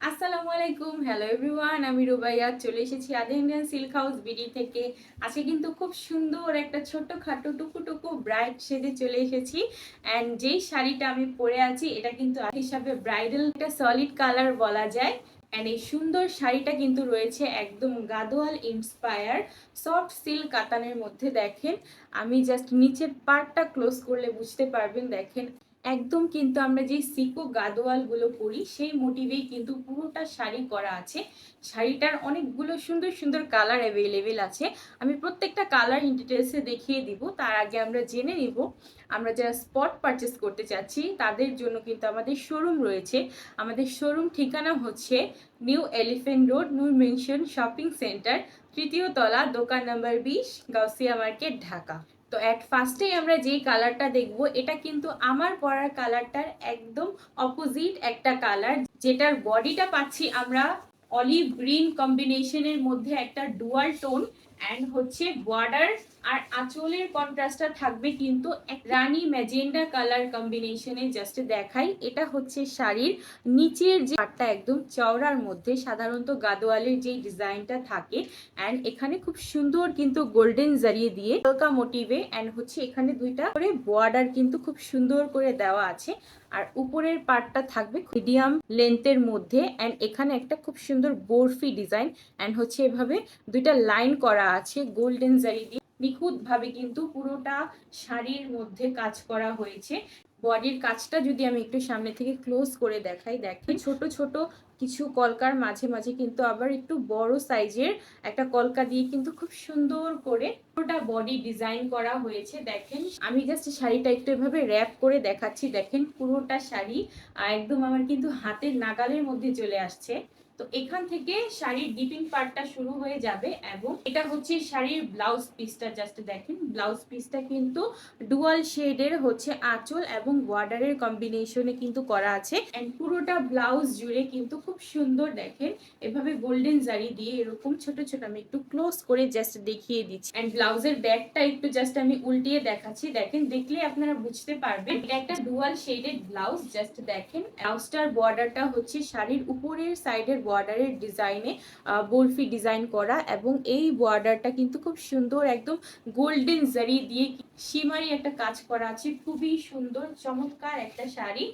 আসসালামু আলাইকুম hello everyone আমি রুবাইয়া, চলে এসেছি আদি ইন্ডিয়ান সিল্ক হাউস বিডি থেকে। আজকে কিন্তু খুব সুন্দর একটা ছোট্ট খাটো টুকু টুকু ব্রাইট শেডে চলে এসেছি। অ্যান্ড যেই শাড়িটা আমি পরে আছি, এটা কিন্তু হিসাবে ব্রাইডাল একটা সলিড কালার বলা যায়। অ্যান্ড এই সুন্দর শাড়িটা কিন্তু রয়েছে একদম গাদোয়াল ইন্সপায়ার সফট সিল্ক কাতানের মধ্যে দেখেন। আমি জাস্ট নিচের পার্টটা ক্লোজ করলে বুঝতে পারবেন, দেখেন একদম কিন্তু আমরা যে সিকো গাদোয়ালগুলো করি সেই মোটিভেই কিন্তু পুরোটা শাড়ি করা আছে। শাড়িটার অনেকগুলো সুন্দর সুন্দর কালার অ্যাভেলেবেল আছে। আমি প্রত্যেকটা কালার ইন ডিটেলসে দেখিয়ে দিব, তার আগে আমরা জেনে নিব। আমরা যারা স্পট পারচেস করতে চাচ্ছি, তাদের জন্য কিন্তু আমাদের শোরুম রয়েছে। আমাদের শোরুম ঠিকানা হচ্ছে new elephant road Noor mansion shopping centre তৃতীয় তলা, দোকান নাম্বার বিশ, গাউসিয়া মার্কেট, ঢাকা। তো অ্যাট ফার্স্টেই আমরা যেই কালারটা দেখব, এটা কিন্তু আমার পরার কালারটার একদম অপোজিট একটা কালার যেটার বডিটা পাচ্ছি আমরা অলিভ গ্রিন কম্বিনেশনের মধ্যে একটা ডুয়াল টোন অ্যান্ড হচ্ছে বর্ডার আর আঁচলের কন্ট্রাস্টটা থাকবে কিন্তু রানী ম্যাজেন্ডা কালার কম্বিনেশনে জাস্ট দেখাই। এটা হচ্ছে শাড়ির নিচের যে পাটটা একদম চওড়ার মধ্যে সাধারণত গাদোয়ালের যে ডিজাইনটা থাকে। অ্যান্ড এখানে খুব সুন্দর কিন্তু গোল্ডেন জারিয়ে দিয়ে হালকা মোটিভে অ্যান্ড হচ্ছে এখানে দুইটা করে বর্ডার কিন্তু খুব সুন্দর করে দেওয়া আছে। আর উপরের পার্টটা থাকবে মিডিয়াম লেন্থের মধ্যে। অ্যান্ড এখানে একটা খুব সুন্দর বরফি ডিজাইন অ্যান্ড হচ্ছে এভাবে দুইটা লাইন করা আছে গোল্ডেন জারি দিয়ে নিখুঁতভাবে কিন্তু পুরোটা শাড়ির মধ্যে কাজ করা হয়েছে। বডির কাজটা যদি আমি একটু সামনে থেকে ক্লোজ করে দেখাই, দেখেন, ছোট ছোট কিছু কলকার মাঝে মাঝে কিন্তু আবার একটু বড় সাইজের একটা কলকা দিয়ে কিন্তু খুব সুন্দর করে পুরোটা বডি ডিজাইন করা হয়েছে। দেখেন, আমি জাস্ট শাড়িটা একটু এভাবে র্যাপ করে দেখাচ্ছি। দেখেন, পুরোটা শাড়ি একদম আমার কিন্তু হাতের নাগালের মধ্যে চলে আসছে। তো এখান থেকে শাড়ির ডিপিং পার্টটা শুরু হয়ে যাবে এবং এটা হচ্ছে শাড়ির ব্লাউজ পিসটা জাস্ট দেখেন, ব্লাউজ পিসটা কিন্তু ডুয়াল শেডের হচ্ছে আঁচল এবং বর্ডারের কম্বিনেশনে কিন্তু করা আছে। এন্ড পুরোটা ব্লাউজ জুড়ে কিন্তু খুব সুন্দর দেখেন, এভাবে গোল্ডেন জারি দিয়ে এরকম ছোট ছোট আমি একটু ক্লোজ করে জাস্ট দেখিয়ে দিচ্ছি। এন্ড ব্লাউজের ব্যাগটা একটু জাস্ট আমি উল্টিয়ে দেখাচ্ছি। দেখেন, দেখলে আপনারা বুঝতে পারবেন, এটা একটা ডুয়াল শেডেড ব্লাউজ জাস্ট দেখেন। ব্লাউজটার বর্ডারটা হচ্ছে শাড়ির উপরের সাইডের বর্ডারের ডিজাইনে বরফি ডিজাইন করা এবং এই বর্ডারটা কিন্তু খুব সুন্দর একদম গোল্ডেন জারি দিয়ে সীমারি একটা কাজ করা আছে। খুবই সুন্দর, চমৎকার একটা শাড়ি।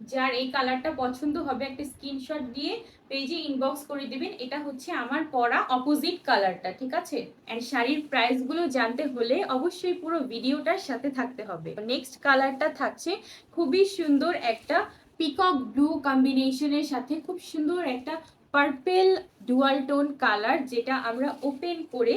যার এই কালারটা পছন্দ হবে একটা স্ক্রিনশট দিয়ে পেজে ইনবক্স করে দিবেন। এটা হচ্ছে আমার পরা অপোজিট কালারটা ঠিক আছে? এন্ড শাড়ির প্রাইসগুলো জানতে হলে অবশ্যই পুরো ভিডিওটার সাথে থাকতে হবে। নেক্সট কালারটা থাকছে খুবই সুন্দর একটা পিকক ব্লু কম্বিনেশনের সাথে খুব সুন্দর একটা পার্পেল ডুয়াল টোন কালার যেটা আমরা ওপেন করে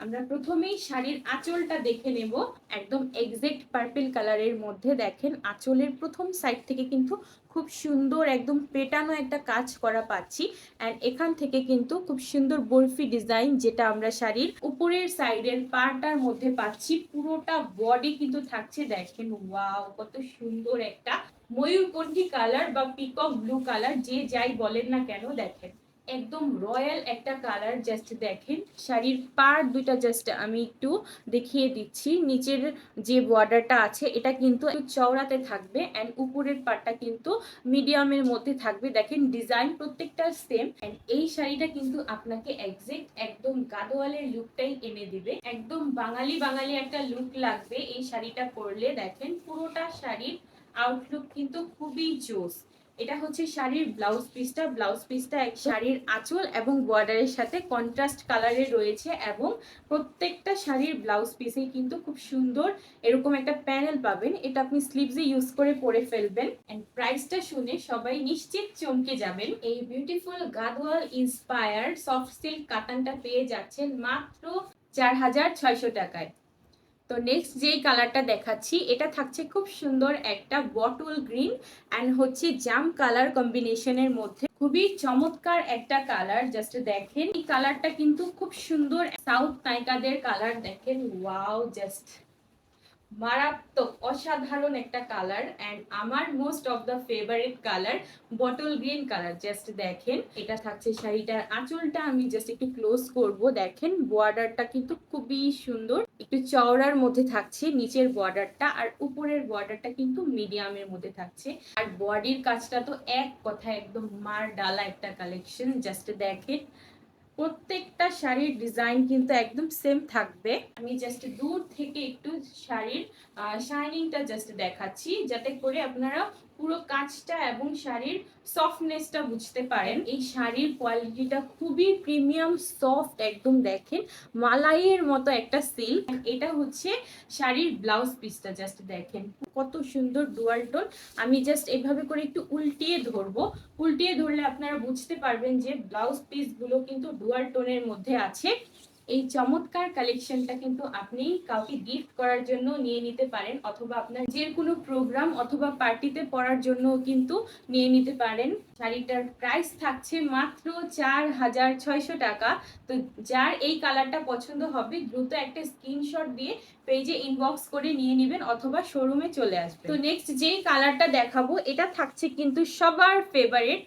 আমরা প্রথমেই শাড়ির আঁচলটা দেখে নেব। একদম এক্সাক্ট পার্পেল কালারের মধ্যে দেখেন, আঁচলের প্রথম সাইড থেকে কিন্তু খুব সুন্দর একদম পেটানো একটা কাজ করা পাচ্ছি। অ্যান্ড এখান থেকে কিন্তু খুব সুন্দর বরফি ডিজাইন যেটা আমরা শাড়ির উপরের সাইডের পার্টার মধ্যে পাচ্ছি। পুরোটা বডি কিন্তু থাকছে, দেখেন ওয়াও কত সুন্দর একটা ময়ূরকণ্ঠী কালার বা পিকক ব্লু কালার যে যাই বলেন না কেন, দেখেন। একদম রয়্যাল একটা কালার জাস্ট দেখেন। শাড়ির পার দুইটা জাস্ট আমি একটু দেখিয়ে দিচ্ছি। নিচের যে বর্ডারটা আছে, এটা কিন্তু চওড়াতে থাকবে অ্যান্ড উপরের পার্টটা কিন্তু মিডিয়ামের মধ্যে থাকবে। দেখেন ডিজাইন প্রত্যেকটা সেম অ্যান্ড এই শাড়িটা কিন্তু আপনাকে একজ্যাক্ট একদম গাদোয়ালের লুকটাই এনে দিবে। একদম বাঙালি বাঙালি একটা লুক লাগবে এই শাড়িটা পরলে। দেখেন পুরোটা শাড়ির আউটলুক কিন্তু খুবই জোস। এটা হচ্ছে শাড়ির ব্লাউজ পিসটা। ব্লাউজ পিসটা এক শাড়ির আঁচল এবং বর্ডারের সাথে কন্ট্রাস্ট কালারে রয়েছে এবং প্রত্যেকটা শাড়ির ব্লাউজ পিসেই কিন্তু খুব সুন্দর এরকম একটা প্যানেল পাবেন। এটা আপনি স্লিভসে ইউজ করে পরে ফেলবেন। এন্ড প্রাইসটা শুনে সবাই নিশ্চিত চমকে যাবেন। এই beautiful Gadwal inspire soft silk কাতানটা পেয়ে যাচ্ছেন মাত্র চার হাজার ছয়শো টাকায়। তো নেক্সট যেই কালারটা দেখাচ্ছি, এটা থাকছে খুব সুন্দর একটা বটল গ্রিন অ্যান্ড হচ্ছে জাম কালার কম্বিনেশনের মধ্যে। খুবই চমৎকার একটা কালার জাস্ট দেখেন। এই কালারটা কিন্তু খুব সুন্দর সাউথ নায়িকাদের কালার দেখেন। ওয়াও জাস্ট মারাত্মক, অসাধারণ একটা কালার অ্যান্ড আমার most of the favourite colour bottle green colour just দেখেন, এটা থাকছে শাড়িটার আঁচলটা আমি জাস্ট একটু ক্লোজ করব, দেখেন বর্ডারটা কিন্তু খুবই সুন্দর, একটু চওড়ার মধ্যে থাকছে, নিচের বর্ডারটা আর উপরের বর্ডারটা কিন্তু মিডিয়ামের মধ্যে থাকছে, আর বডির কাজটা তো এক কথা একদম মার ডালা একটা কালেকশন জাস্ট দেখেন প্রত্যেকটা শাড়ির ডিজাইন কিন্তু একদম সেম থাকবে। আমি জাস্ট দূর থেকে একটু শাড়ির শাইনিংটা জাস্ট দেখাচ্ছি, যাতে করে আপনারা পুরো কাজটা এবং শাড়ির সফটনেসটা বুঝতে পারেন। এই শাড়ির কোয়ালিটিটা খুবই প্রিমিয়াম সফট একদম দেখেন, মালাইয়ের মতো একটা সিল্ক এটা হচ্ছে শাড়ির ব্লাউজ পিসটা জাস্ট দেখেন। কত সুন্দর ডুয়াল টোন আমি জাস্ট এইভাবে করে একটু উল্টিয়ে ধরবো। উল্টিয়ে ধরলে আপনারা বুঝতে পারবেন যে ব্লাউজ পিসগুলো কিন্তু ডুয়াল টোনের মধ্যে আছে। এই চমৎকার কালেকশনটা কিন্তু আপনি কাউকে গিফট করার জন্য নিয়ে নিতে পারেন অথবা আপনার যে কোনো প্রোগ্রাম অথবা পার্টিতে পরার জন্য কিন্তু নিয়ে নিতে পারেন। শাড়িটার প্রাইস থাকছে মাত্র চার হাজার ছয়শো টাকা। তো যার এই কালারটা পছন্দ হবে দ্রুত একটা স্ক্রিনশট দিয়ে পেজে ইনবক্স করে নিয়ে নেবেন অথবা শোরুমে চলে আসবে তো নেক্সট যেই কালারটা দেখাবো, এটা থাকছে কিন্তু সবার ফেভারিট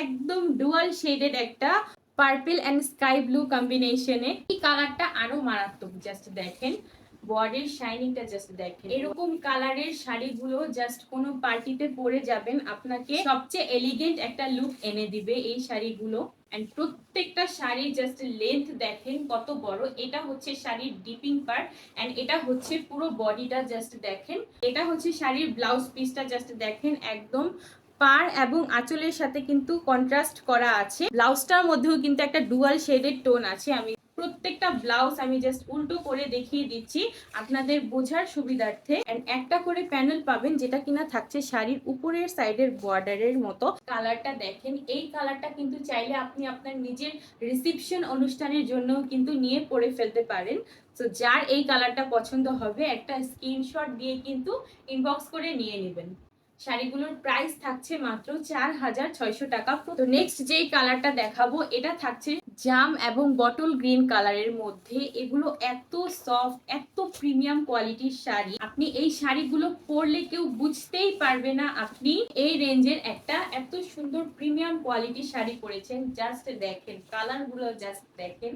একদম ডুয়াল শেডেড একটা পার্পল অ্যান্ড স্কাই ব্লু কম্বিনেশনে এই কালারটা আরও মারাত্মক জাস্ট দেখেন। বডির শাইনিংটা জাস্ট দেখেন। এরকম কালারের শাড়িগুলো জাস্ট কোনো পার্টিতে পরে যাবেন, আপনাকে সবচেয়ে এলিগেন্ট একটা লুক এনে দিবে এই শাড়িগুলো। অ্যান্ড প্রত্যেকটা শাড়ি জাস্ট লেন্থ দেখেন কত বড়। এটা হচ্ছে শাড়ির ডিপিং পার্ট এন্ড এটা হচ্ছে পুরো বডিটা জাস্ট দেখেন। এটা হচ্ছে শাড়ির ব্লাউজ পিসটা জাস্ট দেখেন, একদম পার এবং আঁচলের সাথে কিন্তু কন্ট্রাস্ট করা আছে। ব্লাউজটার মধ্যেও কিন্তু একটা ডুয়াল শেডের টোন আছে। আমি প্রত্যেকটা ব্লাউজ আমি জাস্ট উল্টো করে দেখিয়ে দিচ্ছি আপনাদের বোঝার সুবিধার্থে। একটা করে প্যানেল পাবেন যেটা কিনা থাকছে শাড়ির উপরের সাইডের বর্ডারের মতো। কালারটা দেখেন। এই কালারটা কিন্তু চাইলে আপনি আপনার নিজের রিসিপশন অনুষ্ঠানের জন্য কিন্তু নিয়ে পরে ফেলতে পারেন। তো যার এই কালারটা পছন্দ হবে, একটা স্ক্রিনশট দিয়ে কিন্তু ইনবক্স করে নিয়ে নেবেন। শাড়িগুলোর প্রাইস থাকছে মাত্র চার হাজার ছয়শো টাকা। তো নেক্সট যেই কালারটা দেখাবো, এটা থাকছে জাম এবং বটল গ্রিন কালারের মধ্যে। এগুলো এত সফট এত প্রিমিয়াম কোয়ালিটির শাড়ি। আপনি এই শাড়িগুলো পরলে কেউ বুঝতেই পারবে না আপনি এই রেঞ্জের একটা এত সুন্দর প্রিমিয়াম কোয়ালিটির শাড়ি পরেছেন। জাস্ট দেখেন কালারগুলো জাস্ট দেখেন।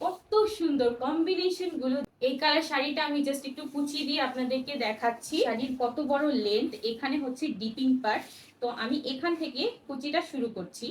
কত সুন্দর কম্বিনেশনগুলো। এই কালার শাড়িটা আমি জাস্ট একটু কুচিয়ে দিয়ে আপনাদেরকে দেখাচ্ছি। শাড়ির কত বড় লেন্থ এখানে হচ্ছে ডিপিং পার্ট তো আমি এখান থেকে কুচিটা শুরু করছি।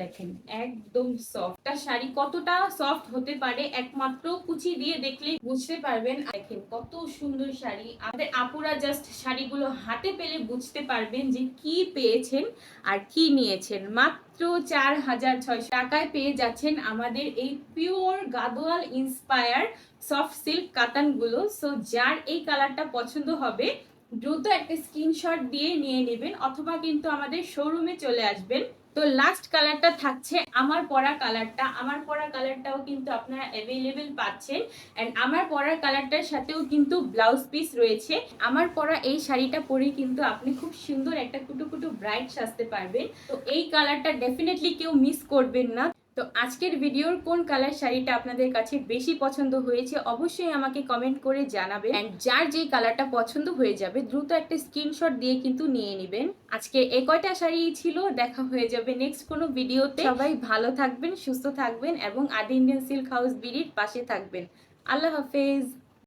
দেখেন, একদম সফট শাড়ি কতটা সফট হতে পারে একমাত্র কুচি দিয়ে দেখলে বুঝতে পারবেন। দেখেন, কত সুন্দর শাড়ি। আমাদের আপুরা জাস্ট শাড়িগুলো হাতে পেলে বুঝতে পারবেন যে কি পেয়েছেন আর কি নিয়েছেন। মাত্র চার হাজার ছয়শো টাকায় পেয়ে যাচ্ছেন আমাদের এই pure Gadwal inspire soft silk কাতানগুলো। So যার এই কালারটা পছন্দ হবে, দ্রুত একটা স্ক্রিনশট দিয়ে নিয়ে নেবেন, অথবা কিন্তু আমাদের শোরুমে চলে আসবেন। তো লাস্ট কালারটা থাকছে আমার পরা কালারটা আমার পরা কালারটাও কিন্তু আপনারা অ্যাভেলেবেল পাচ্ছেন। অ্যান্ড আমার পরার কালারটার সাথেও কিন্তু ব্লাউজ পিস রয়েছে। আমার পরা এই শাড়িটা পরে কিন্তু আপনি খুব সুন্দর একটা কুটু কুটু ব্রাইট সাজতে পারবেন। তো এই কালারটা ডেফিনেটলি কেউ মিস করবেন না। তো আজকের ভিডিওর কোন কালার শাড়িটা আপনাদের কাছে বেশি পছন্দ হয়েছে, অবশ্যই আমাকে কমেন্ট করে জানাবে অ্যান্ড যার যেই কালারটা পছন্দ হয়ে যাবে, দ্রুত একটা স্ক্রিনশট দিয়ে কিন্তু নিয়ে নেবেন। আজকে এ কয়টা শাড়ি ছিল, দেখা হয়ে যাবে নেক্সট কোনো ভিডিওতে। সবাই ভালো থাকবেন, সুস্থ থাকবেন এবং আদি ইন্ডিয়ান সিল্ক হাউস বিড়ির পাশে থাকবেন। আল্লাহ হাফেজ।